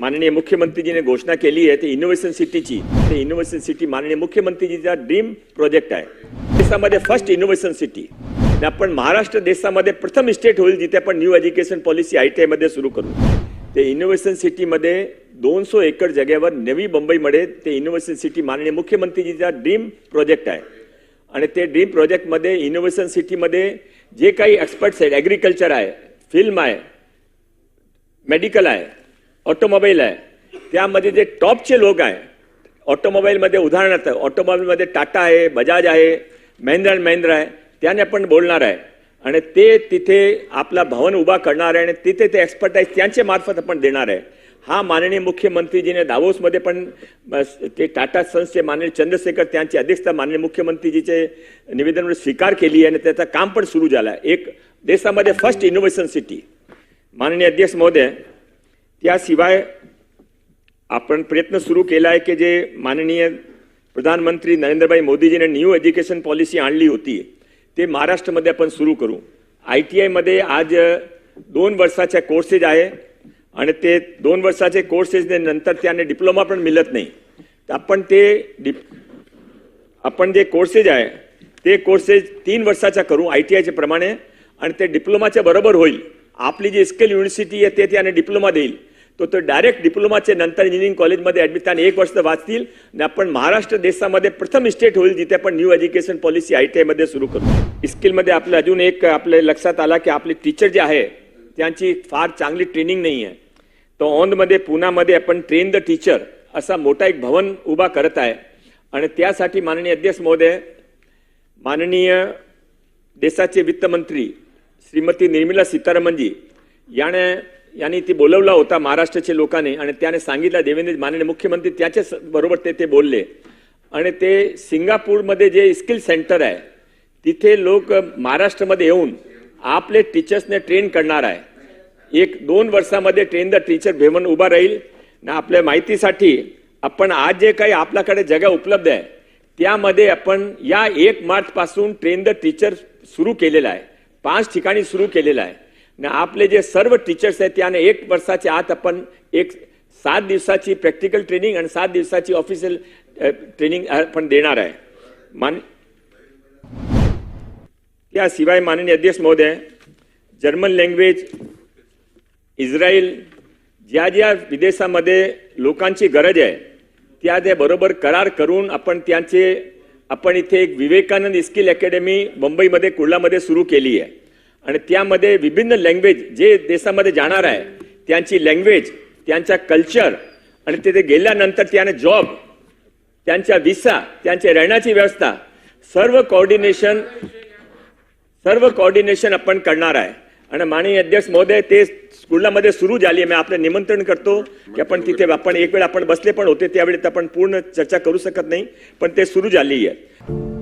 माननीय मुख्यमंत्रीजीने घोषणा केली आहे ते इनोव्हेशन सिटीची ते इनोव्हेशन सिटी माननीय मुख्यमंत्रीजीचा ड्रीम प्रोजेक्ट आहे. देशामध्ये फर्स्ट इनोव्हेशन सिटी आपण महाराष्ट्र देशामध्ये प्रथम स्टेट होईल जिथे आपण new education policy I T आयमध्ये सुरू करू. ते इनोव्हेशन सिटीमध्ये दोनशे एकर जागेवर नवी मुंबईमध्ये ते इनोव्हेशन सिटी माननीय मुख्यमंत्रीजीचा ड्रीम प्रोजेक्ट आहे. आणि ते ड्रीम प्रोजेक्टमध्ये इनोव्हेशन सिटीमध्ये जे काही एक्सपर्ट्स आहेत ॲग्रिकल्चर आहे फिल्म आहे मेडिकल आहे ऑटोमोबाईल आहे. त्यामध्ये जे टॉपचे लोक आहे ऑटोमोबाईलमध्ये उदाहरणार्थ ऑटोमोबाईलमध्ये टाटा आहे बजाज आहे महिंद्रा अँड महिंद्रा आहे त्याने आपण बोलणार आहे. आणि ते तिथे आपला भवन उभा करणार आहे आणि तिथे ते एक्सपर्टाईज त्यांच्या मार्फत आपण देणार आहे. हा माननीय मुख्यमंत्रीजीने दावोसमध्ये पण ते टाटा सन्सचे माननीय चंद्रशेखर त्यांची अध्यक्षता माननीय मुख्यमंत्रीजीचे निवेदन स्वीकार केली आहे आणि त्याचं काम पण सुरू झालं आहे. एक देशामध्ये फर्स्ट इनोव्हेशन सिटी माननीय अध्यक्ष महोदय त्याशिवाय आपण प्रयत्न सुरू केला आहे की जे माननीय प्रधानमंत्री नरेंद्रभाई मोदीजीने न्यू एज्युकेशन पॉलिसी आणली होती ते महाराष्ट्रामध्ये आपण सुरू करू. आय टी आयमध्ये आज दोन वर्षाच्या कोर्सेस आहे आणि ते दोन वर्षाचे कोर्सेस नंतर त्याने डिप्लोमा पण मिळत नाही. तर आपण ते डिप आपण जे कोर्सेस आहे ते कोर्सेस तीन वर्षाच्या करू आय टी आयच्या प्रमाणे आणि ते डिप्लोमाच्या बरोबर होईल. आपली जी स्किल युनिव्हर्सिटी आहे ते त्याने डिप्लोमा देईल. तो तो डायरेक्ट डिप्लोमाचे नंतर इंजिनिअरिंग कॉलेजमध्ये ॲडमिट त्याने एक वर्ष वाचतील. आणि आपण महाराष्ट्र देशामध्ये प्रथम स्टेट होईल जिथे आपण new education policy I T आयमध्ये सुरू करू स्किलमध्ये आपलं अजून एक आपल्या लक्षात आला की आपले टीचर जे आहे त्यांची फार चांगली ट्रेनिंग नाही आहे. तो औंधमध्ये पुण्यामध्ये आपण ट्रेन द टीचर असा मोठा एक भवन उभा करत आहे. आणि त्यासाठी माननीय अध्यक्ष महोदय माननीय देशाचे वित्तमंत्री श्रीमती निर्मला सीतारामनजी याने यांनी ती बोलवला होता महाराष्ट्राच्या लोकांनी आणि त्याने सांगितलं देवेंद्र माननीय मुख्यमंत्री त्याच्याच बरोबर ते ते बोलले. आणि ते सिंगापूरमध्ये जे स्किल सेंटर आहे तिथे लोक महाराष्ट्रामध्ये येऊन आपले टीचर्सने ट्रेन करणार आहे. एक दोन वर्षामध्ये ट्रेन द टीचर भेवन उभा राहील. ना आपल्या माहितीसाठी आपण आज जे काही आपल्याकडे जगा उपलब्ध आहे त्यामध्ये आपण या एक मार्चपासून ट्रेन द टीचर सुरू केलेला आहे. पाच ठिकाणी सुरू केलेलं आहे. ना आपले जे सर्व टीचर्स आहेत त्याने एक वर्षाच्या आत आपण एक सात दिवसाची प्रॅक्टिकल ट्रेनिंग आणि सात दिवसाची ऑफिशियल ट्रेनिंग आपण देणार आहे. मान त्याशिवाय माननीय अध्यक्ष महोदय जर्मन लँग्वेज इस्रायल ज्या ज्या विदेशामध्ये लोकांची गरज आहे त्या त्या बरोबर करार करून आपण त्यांचे आपण इथे एक विवेकानंद स्किल अकॅडमी मुंबईमध्ये कुर्लामध्ये सुरू केली आहे आणि त्यामध्ये विभिन्न लँग्वेज जे देशामध्ये जाणार आहे त्यांची लँग्वेज त्यांचा कल्चर आणि तिथे गेल्यानंतर त्याने जॉब त्यांच्या विसा त्यांच्या राहण्याची व्यवस्था सर्व कोऑर्डिनेशन सर्व कोऑर्डिनेशन आपण करणार आहे. आणि माननीय अध्यक्ष महोदय ते स्कूलमध्ये सुरू झाली आहे. मी आपलं निमंत्रण करतो की आपण तिथे आपण एक वेळ आपण बसले पण होते त्यावेळी तर आपण पूर्ण चर्चा करू शकत नाही पण ते सुरू झाली आहे.